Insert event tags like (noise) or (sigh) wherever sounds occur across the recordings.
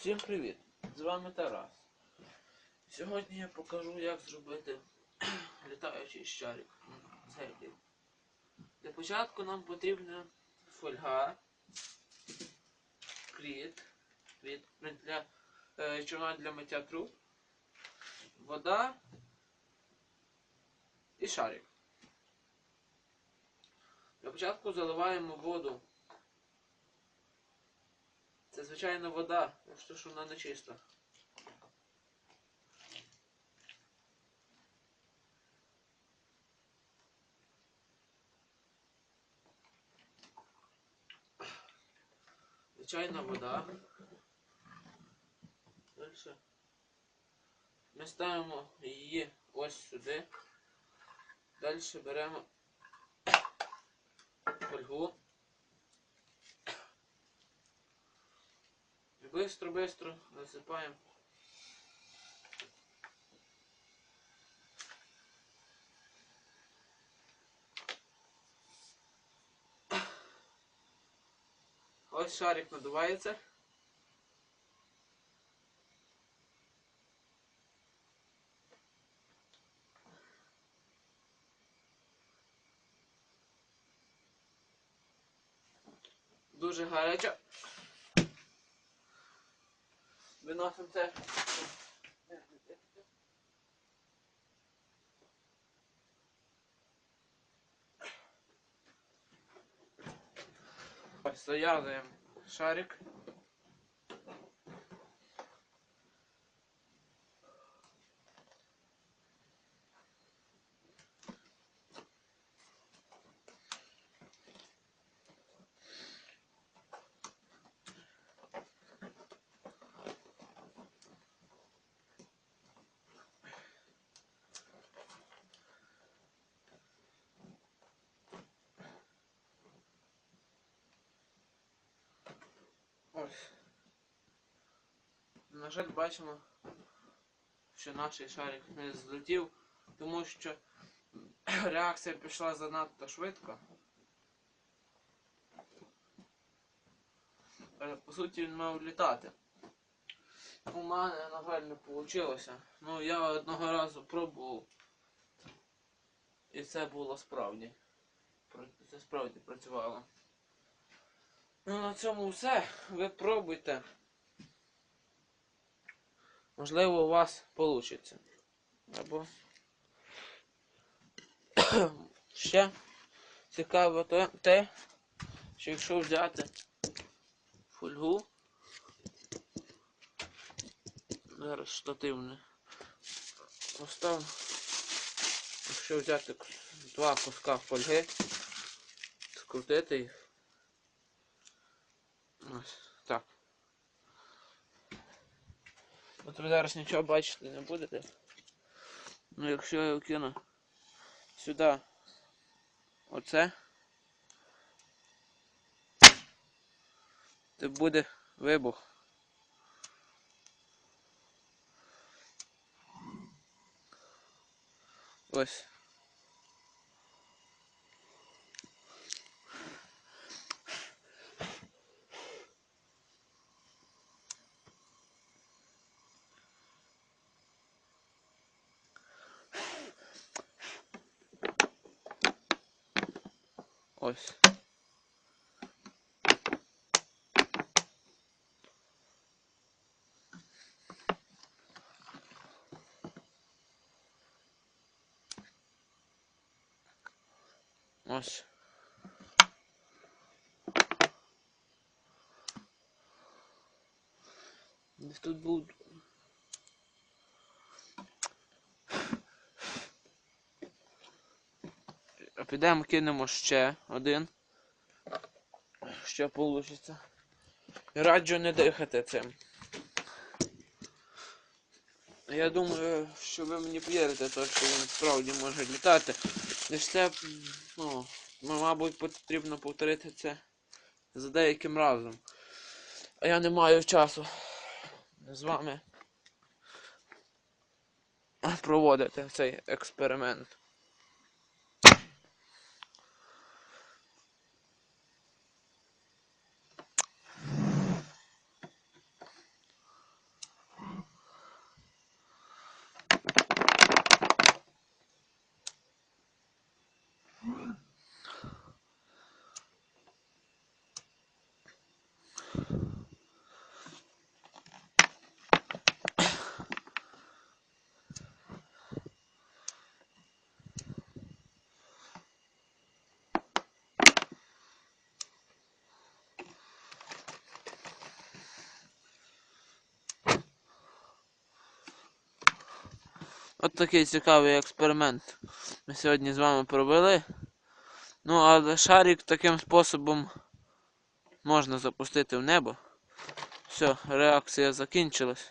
Всім привіт! З вами Тарас. Сьогодні я покажу, як зробити (clears throat) літаючий щарик. Цей. Для початку нам потрібна фольга, кріт, кріт для е, чорна для миття труб, вода і шарик. Для початку заливаємо воду. Це звичайна вода, тому що вона не чиста. Звичайна вода. Дальше. Ми ставимо її ось сюди. Далі беремо фольгу. І бистро-бистро насипаємо. Ось шарик надувається. Дуже гаряча. Venossa não serve. Pasajazėm Šarik. Ось. На жаль, бачимо, що наш шарик не злетів, тому що (clears throat) реакція пішла занадто швидко. Е, По суті, він мав літати. У мене, на жаль, не вийшло. Ну, я одного разу пробував. І це було справді. Це справді працювало. Ну на цьому все. Ви пробуйте. Можливо, у вас вийде. Або (coughs) ще цікаво те- що якщо взяти фольгу, зараз штативне поставлю. Якщо взяти два куска фольги, скрутити їх. Ось так. От ви зараз нічого бачити не будете. Ну якщо я його кину сюди оце, то буде вибух. Ось. Ось. Ось. Десь Підемо кинемо ще один. Що вийде. Раджу не дихати цим. Я думаю, що ви мені повірите, то, що він справді може літати. Лиш це, ну, мабуть, потрібно повторити це за деяким разом. А я не маю часу з вами проводити цей експеримент. От такий цікавий експеримент ми сьогодні з вами провели. Ну, але шарик таким способом можна запустити в небо. Все, реакція закінчилась.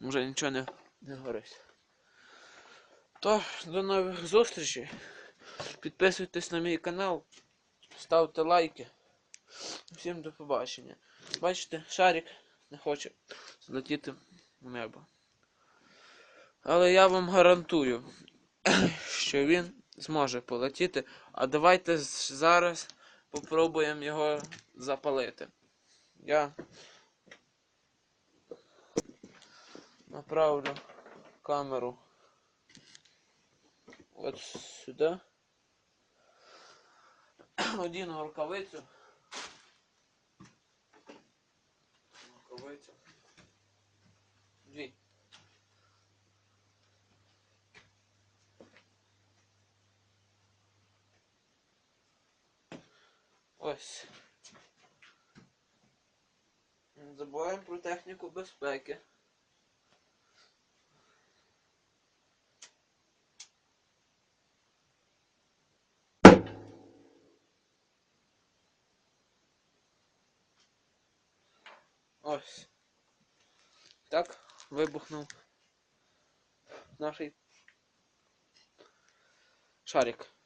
Вже нічого не, не горить. То, до нових зустрічей. Підписуйтесь на мій канал, ставте лайки. Всім до побачення. Бачите, шарик не хоче злетіти в небо. Але я вам гарантую, (coughs) що він зможе полетіти. А давайте зараз попробуємо його запалити. Я направлю камеру от сюди. (coughs) Одіну рукавицю. Рукавицю. Дві. Ось. Забуваємо про техніку безпеки. Ось. Так, вибухнув наш шарик.